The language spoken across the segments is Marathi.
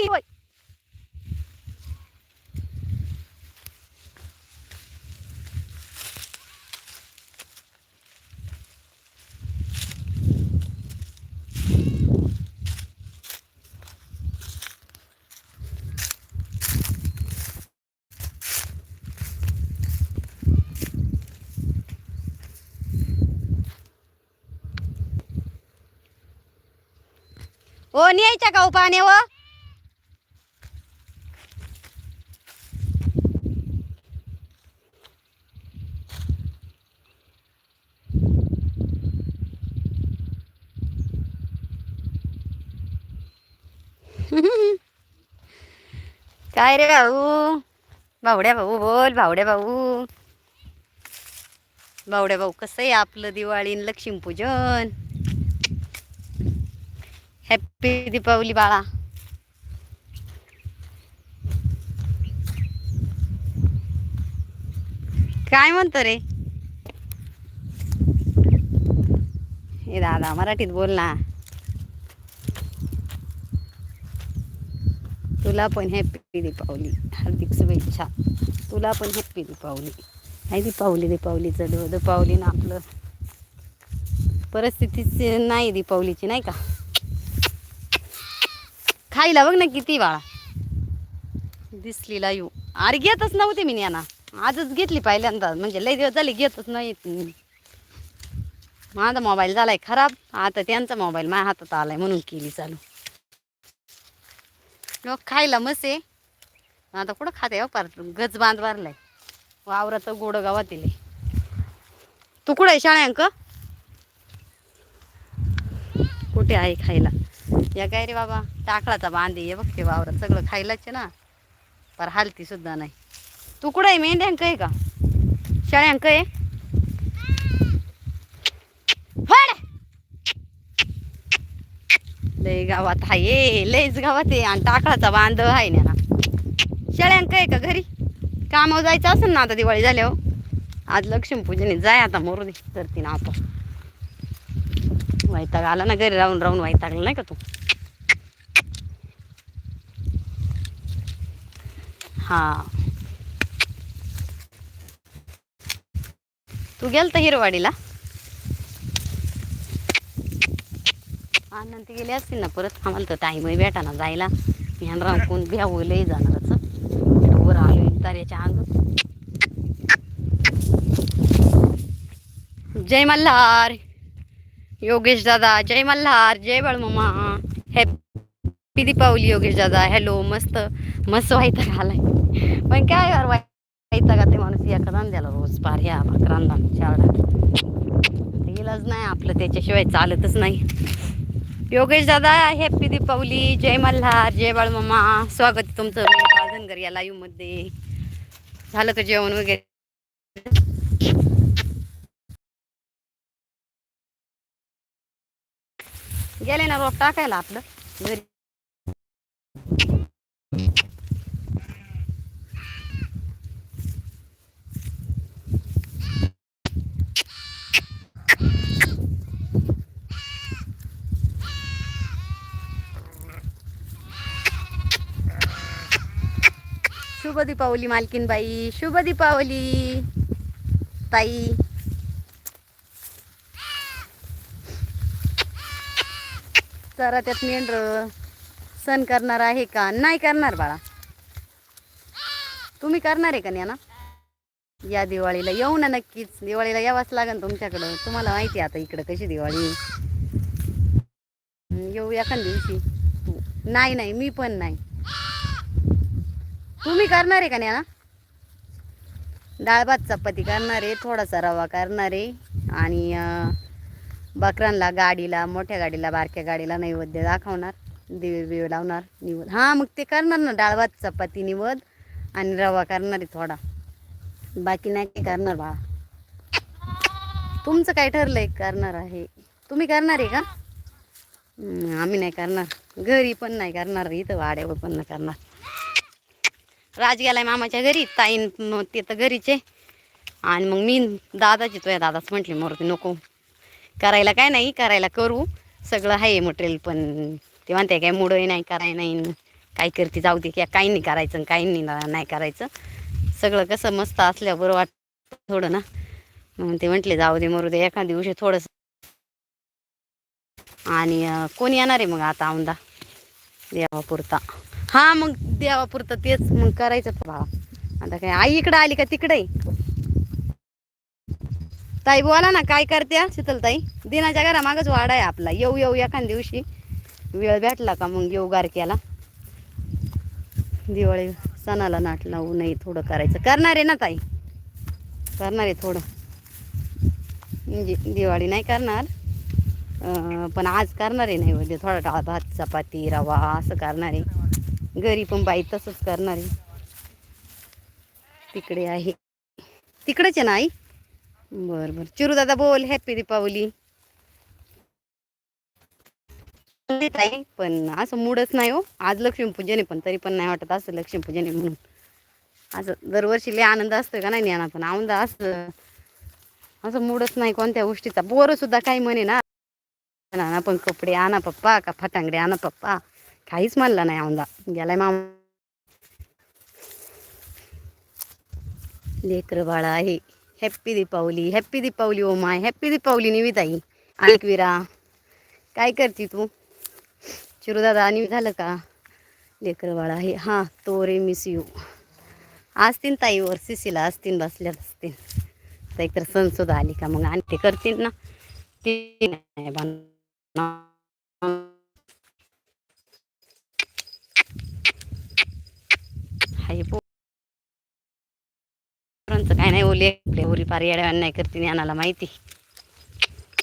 बाई होय. ओ न्यायच्या का हो काय रे भाऊ? भावड्या भाऊ बोल भावड्या भाऊ. भावड्या भाऊ कसं आहे आपलं दिवाळी आणि लक्ष्मीपूजन? हॅप्पी दीपावली बाळा. काय म्हणतो रे? दादा मराठीत बोल ना. तुला पण हॅप्पी दीपावली. हार्दिक शुभेच्छा. तुला पण हॅप्पी दीपावली. नाही दीपावली दीपावलीचं दो दीपावली ना आपलं परिस्थितीच नाही दीपावलीची नाही का? खायला बघ ना किती बाळा. दिसलीला येऊ अरे घेतच नव्हते मी यांना आजच घेतली पहिल्यांदा. म्हणजे लय दिवस झाले घेतच नाही माझा मोबाईल झालाय खराब. आता त्यांचा मोबाईल माझ्या हातात आलाय म्हणून केली चालू. मग खायला मस्त आहे. आता कुठं खाते हो पार? गज बांध भरलाय वावरात गोड गावातील तू कुठं आहे शाळ्यांक कुठे आहे खायला? या काय रे बाबा टाकळाचा बांधे ये बघ ते वावरात सगळं खायलाच आहे ना. पर हालती सुद्धा नाही. तू कुठं आहे मेंढ्यांक आहे का? शाळ्यांक आहे? लय गावात आहे लयच गावात आहे. आणि टाकळाचा बांध आहे ना शेळ्यांक आहे का घरी? कामावर जायचं असेल ना आता दिवाळी झाल्यावर? आज लक्ष्मीपूजने जाय आता मोरू तर ती ना आपण. वैताग आला ना घरी राहून राहून वैतागला नाही का तू? हा. तू गेलता हिरवाडीला? आनंद ते गेले असतील ना परत? आम्हाला तर टाईमही भेटा ना जायला. ह्यान राहून कोण भ्यावं लय जाणारच वर आलो ताऱ्याच्या अंग. जय मल्हार. योगेश दादा जय मल्हार जय बळमामा. हॅपी दीपावली योगेश दादा. हॅलो मस्त मस्त व्हायचा घालाय पण काय यार व्हायचा का ते माणूस एका द्याला रोज पार ह्या भाकरांना चावडा गेलाच नाही आपलं त्याच्याशिवाय चालतच नाही. योगेश दादा हॅपी दीपावली जय मल्हार जय बाळमामा. स्वागत तुमचं धनगर या लाईव्हमध्ये. झालं का जेवण वगैरे? गेले ना रोप टाकायला आपलं. घरी. शुभ दीपावली मालकीनबाई शुभ दीपावली ताई. चरा त्यात मेंढर सण करणार आहे का? नाही करणार बाळा. तुम्ही करणार आहे का ना? या दिवाळीला येऊ ना नक्कीच. दिवाळीला यावंच लागेल तुमच्याकडं. तुम्हाला माहिती आहे आता इकडं कशी दिवाळी. येऊ एखाद दिवशी. नाही नाही मी पण नाही. तुम्ही करणार आहे का ना? डाळ भात चपाती करणार आहे थोडासा रवा करणार आहे आणि बकरांना गाडीला मोठ्या गाडीला बारक्या गाडीला नैवेद्य दाखवणार दिवे बिवे लावणार निवद. हां मग ते करणार ना डाळ भात चपाती निवद आणि रवा करणार आहे थोडा. बाकी नाही काही करणार बा तुमचं काय ठरलंय? करणार आहे. तुम्ही करणार आहे का? आम्ही नाही करणार. घरी पण नाही करणार इथं वाड्यावर पण नाही करणार. राज गेलाय मामाच्या घरी ताईन ते तर घरीचे. आणि मग मी दादाची तुझ्या दादाच म्हटली मोरती नको. करायला काय नाही करायला करू. सगळं आहे मटेरियल पण ते म्हणते काय मुडंही नाही कराय नाही. काय करते जाऊ दे. की काही नाही करायचं आणि काही नाही नाही करायचं. सगळं कसं मस्त असल्याबरोबर वाट थोडं ना. मग ते म्हटले जाऊ दे मरू दे. एखाद्या दिवशी थोडंसं. आणि कोण येणार आहे मग आता औंदा देवापुरता. हा मग देवापुरता तेच मग करायचं भावा आता काय आई इकडं आली का तिकडे ताई बोला ना काय करते शीतल ताई दिनाच्या घरामागच वाडा आहे आपला. येऊ येऊ एखाद दिवशी. वेळ भेटला का मग येऊ गारक्याला? दिवाळी सणाला नाट लावू नाही थोडं करायचं. करणार आहे ना ताई? करणार आहे थोडं. म्हणजे दिवाळी नाही करणार. पण आज करणार आहे नाही म्हणजे थोडा डाळ भात चपाती रवा असं करणार आहे. घरी पण बाई तसंच करणार आहे. तिकडे आहे. तिकडेच आहे ना आई? बरं बरं. चिरू दादा बोल हॅपी दीपावली. ताई पण असं मूडच नाही हो. आज लक्ष्मीपूजन आहे पण तरी पण नाही वाटत असं लक्ष्मीपूजन आहे म्हणून. असं दरवर्षी लय आनंद असतो का नाही ज्ञाना पण आनंद असं असं मूडच नाही कोणत्या गोष्टीचा. बोर सुद्धा काही म्हणे ना आणा पण कपडे आणा पप्पा का फटांगडे आणा पप्पा. काहीच म्हणला नाही औंदा गेलाय मामा. लेकर बाळा आहे. Happy Deepawali happy Deepawali oh my. Happy दीपावली निविताई. ऐकविरा काय करती तू? चिरुदादा आणि झालं का? लेकर बाळा आहे. हां तो रे मिस यू असतील ताईवर सिसीला असतील बसल्यात असतील तर एकतर सण सुद्धा आली का मग? आणि ते करतील ना. ते नाही पोरांचं उरी पार येड्या नाही करते आणाला माहिती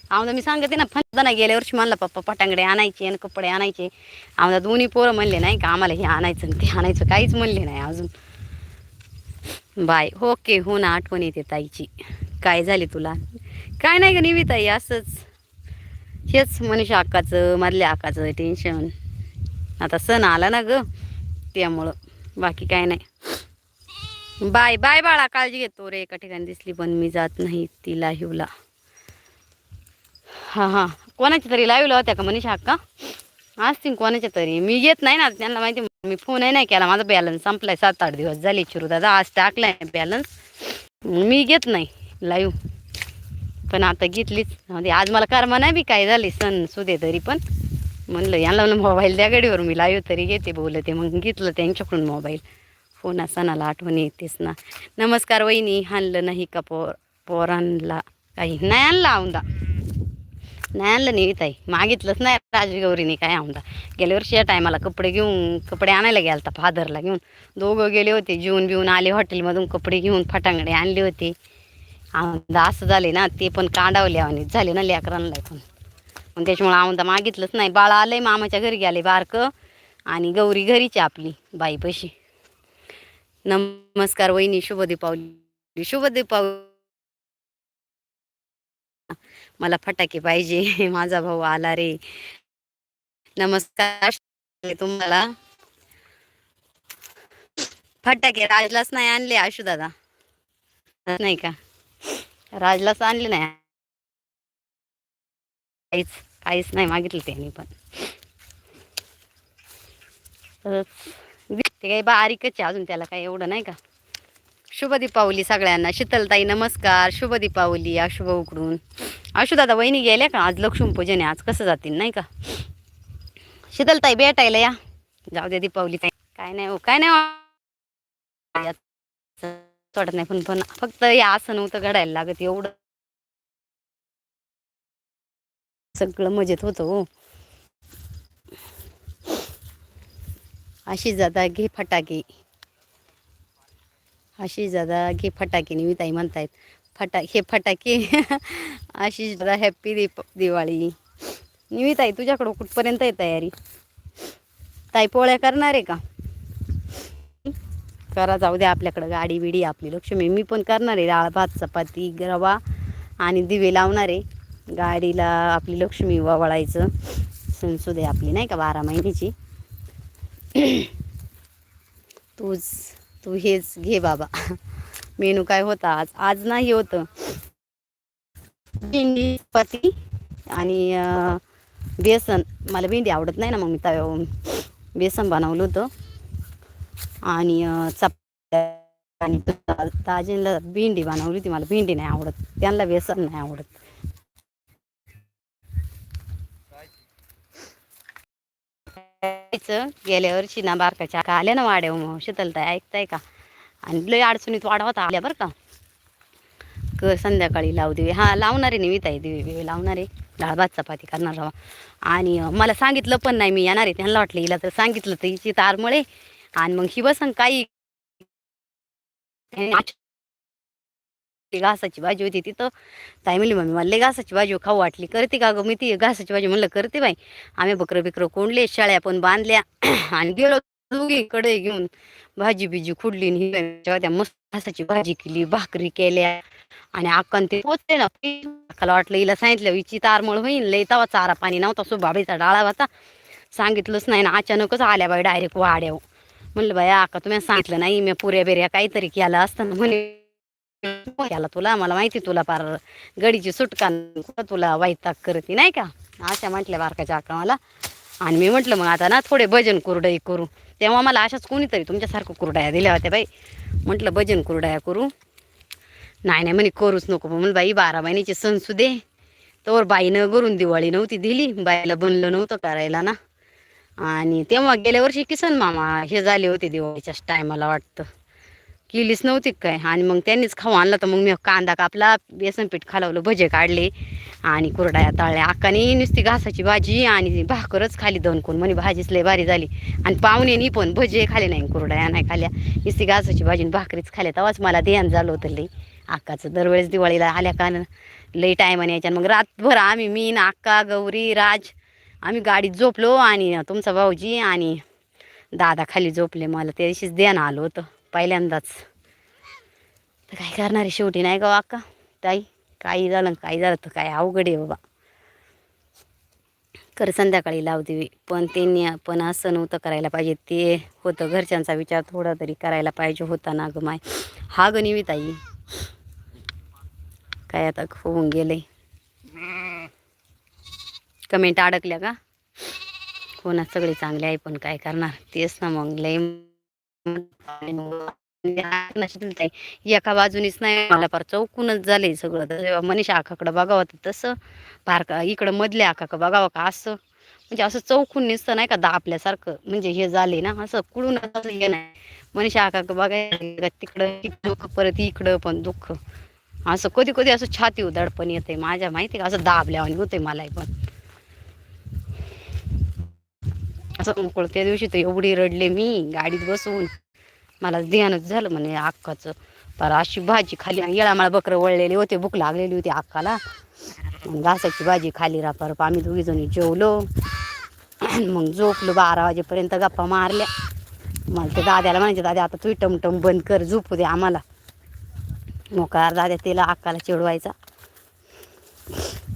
आमदा मी सांगते ना फंदा नाही गेल्या वर्षी म्हणला पप्पा पटांगडे आणायचे आणि कपडे आणायचे आमदा दोन्ही पोरं म्हणले नाही का आम्हाला हे आणायचं आणि ते आणायचं काहीच म्हणले नाही अजून बाय ओके हो ना आठवण येते ताईची काय झाली तुला काय नाही ग निविताई असंच हेच मनीषा आकाचं मधल्या आकाचं टेन्शन आता सण आला ना ग त्यामुळं बाकी काय नाही बाय बाय बाळा काळजी घेतो रे. एका ठिकाणी दिसली पण मी जात नाही तिला हिवला हां हां. कोणाच्या तरी लाईव्हला होत्या का मनीषा का असतील कोणाच्या तरी. मी येत नाही ना. त्यांना माहिती मी फोनही नाही केला. माझा बॅलन्स संपलाय. सात आठ दिवस झाले चिरू दादा. आज टाकलाय बॅलन्स मी घेत नाही लाईव्ह पण आता घेतलीच. म्हणजे आज मला कर्मा नाही बी काय झाली. सण सुदे तरी पण. म्हणलं यांना मोबाईल द्या गडीवर. मी लाईव्ह तरी घेते बोलते. मग घेतलं त्यांच्याकडून मोबाईल फोन सणाला आठवण येतेच ना. नमस्कार वहिनी आणलं नाही का पोर पोरांना काही? नाही आणलं औंदा. नाही आणलं नाही ताई. मागितलंच नाही राजगौरीने काय औंदा. गेल्या वर्षी या टायमाला कपडे घेऊन कपडे आणायला गेला होता फादरला घेऊन. दोघं गेले होते जेवून बिवून आले हॉटेलमधून कपडे घेऊन फटांगडे आणले होते. औंदा असं झाले ना ते पण काढावले आणि झाले ना लेकरांना पण. मग त्याच्यामुळे औंदा मागितलंच नाही. बाळा आलंय मामाच्या घरी गेले बारकं. आणि गौरी घरीची आपली बाईपशी नमस्कार वहिनी शुभ दीपावली शुभ दीपावली. मला फटाके पाहिजे माझा भाऊ आला रे. नमस्कार. तुम्हाला? फटाके राजलाच नाही आणले आशु दादा. नाही का? राजलाच आणले नाही. काहीच काहीच नाही मागितलं त्यांनी पण. ते काही बारीकच आहे अजून त्याला काही एवढं नाही का? शुभ दीपावली सगळ्यांना. शीतलताई नमस्कार. शुभ दीपावली आशुभ उकडून. आशू दादा वहिनी गेल्या का? आज लक्ष्मीपूजन आहे. आज कसं जातील नाही का? शीतलताई भेटायला या. जाऊ द्या दीपावली काय काय नाही हो काय नाही हो. वाटत नाही. पण पण फक्त या असं नव्हतं घडायला लागत. एवढं सगळं मजेत होतं हो. अशी जाता घे फटाके अशी जादा घे फटाके निमिताई म्हणतायत फटा हे फटाके अशी जादा हॅप्पी दीप दिवाळी निविताई तुझ्याकडं कुठपर्यंत आहे तयारी ताई पोळ्या करणार आहे का करा जाऊ द्या आपल्याकडं गाडी बिडी आपली लक्ष्मी मी पण करणार आहे डाळ भात चपाती रवा आणि दिवे लावणार आहे गाडीला आपली लक्ष्मी वळायचं सणसुदे आपली नाही का बारा महिन्याची तूच तू हेच घे बाबा. मेनू काय होता आज? आज नाही होतं. भेंडी चपाती आणि बेसन. मला भेंडी आवडत नाही ना मग मी तव्यावर बेसन बनवलं होतं. आणि अं, चपात्या आणि ताजीला भेंडी बनवली होती. मला भेंडी नाही आवडत. त्यांना बेसन नाही आवडत. जायचं गेल्या वर्षी ना बारकाच्या का आल्या ना वाड्या मग शीतलताय ऐकताय का? आणि लय अडचणीत वाढवता आल्या बरं का? क संध्याकाळी लावू देवी हा लावणार आहे. निविताई देवी बिवे लावणार. आहे डाळ भात चपाती करणार राहा आणि मला सांगितलं पण नाही मी येणार आहे. त्यांना वाटलं हिला तर सांगितलं तर हिची तारमळे आणि मग ही बसन काही ती घासाची भाजी होती तिथं. ताई म्हणली मम्मी मला घासाची भाजी हो, खाऊ वाटली. करते का गं? मी ती घासाची भाजी म्हणलं करते बाई. आम्ही बकरं बिकरं कोंडले शाळ्या पण बांधल्या. आणि गेलो दोघी कडे घेऊन. भाजी बिजी खुडली त्या मस्त घासाची भाजी केली भाकरी केल्या. आणि अक्कन ते पोचले ना अक्काला वाटलं हिला सांगितलं हिची तारमळ होईल लय तवा चारा पाणी नव्हता सो बाबीचा डाळा होता. सांगितलंच नाही ना अचानकच आल्या बाई डायरेक्ट वाड्याव म्हणलं बाई अक्का तुम्ही सांगितलं नाही मी पुऱ्या बिऱ्या काहीतरी केलं असताना म्हणे याला तुला मला माहिती तुला पार गडीची सुटका तुला वैताग करते नाही का? अशा म्हटल्या बारकाच्या अक्का मला आणि मी म्हटलं मग आता ना थोडे भजन कुरडई करू. तेव्हा मला अशाच कोणीतरी तुमच्यासारखं कुरडाया दिल्या होत्या बाई. म्हटलं भजन कुरडाया करू. नाही नाही म्हणे करूच नको. म्हणून बाई बारा महिन्याची सणसू दे. तर बाईनं करून दिवाळी नव्हती दिली बाईला बनलं नव्हतं करायला ना. आणि तेव्हा गेल्या वर्षी किसन मामा हे झाले होते दिवाळीच्याच टायमाला वाटतं. केलीच नव्हती काय. आणि मग त्यांनीच खाऊ आणलं तर मग मी कांदा कापला बेसन पीठ खालवलं भजे काढले आणि कुरडाया तळल्या. अक्काने नुसती घासाची भाजी आणि भाकरच खाली दोन कोण. म्हणे भाजीच लय भारी झाली. आणि पाहुण्यानी पण भजे खाले नाही कुरडाया नाही खाल्या. नुसती घासाची भाजी आणि भाकरीच खाल्या. तेव्हाच मला ध्यान झालं होतं लई अक्काचं दरवेळेस दिवाळीला आल्या का लई टायमाने यायच्या मग रातभर आम्ही मी अक्का गौरी राज आम्ही गाडीत झोपलो आणि तुमचा भाऊजी आणि दादा खाली झोपले. मला त्या दिवशीच ध्यान आलं होतं. पहिल्यांदाच. तर काय करणार आहे शेवटी नाही का हो अक्का? ताई काही झालं काही झालं तर काय अवघड आहे बाबा. कर संध्याकाळी लावते पण त्यांनी पण असं नव्हतं करायला पाहिजे. ते होतं घरच्यांचा विचार थोडा तरी करायला पाहिजे होता ना ग माय. हा ग ताई. काय आता होऊन गेले कमेंट अडकल्या का? हो ना सगळे चांगले आहे पण काय करणार? तेच ना मग लय एका बाजूनीच नाही मला फार चौकूनच झाले सगळं. जेव्हा मनीषा आखाकडं बघावं तर तसं फार इकडं मधल्या आखाकडं बघावं का असं. म्हणजे असं चौकून निसतं नाही का दापल्यासारखं म्हणजे हे झाले ना असं कुळून असं हे नाही. मनीषा आखाकडं बघायला तिकडं दुःख परत इकडं पण दुःख. असं कधी कधी असं छाती उदाडपण येते माझ्या माहिती का? असं दाबल्यावानी होते मला पण. असं मोकळ त्या दिवशी तर एवढी रडले मी गाडीत बसून. मला ध्यानच झालं म्हणे अक्काचं. पर अशी भाजी खाली येळामाळा बकरं वळलेली होते भूक लागलेली होती अक्काला. मग घासाची भाजी खाली रापर आम्ही दोघी जणी जेवलो. मग झोपलो बारा वाजेपर्यंत गप्पा मारल्या. मला ते दाद्याला म्हणायचे दादा आता तू टमटम बंद कर झोपू दे आम्हाला. मोकार दाद्या तिला अक्काला चिडवायचा.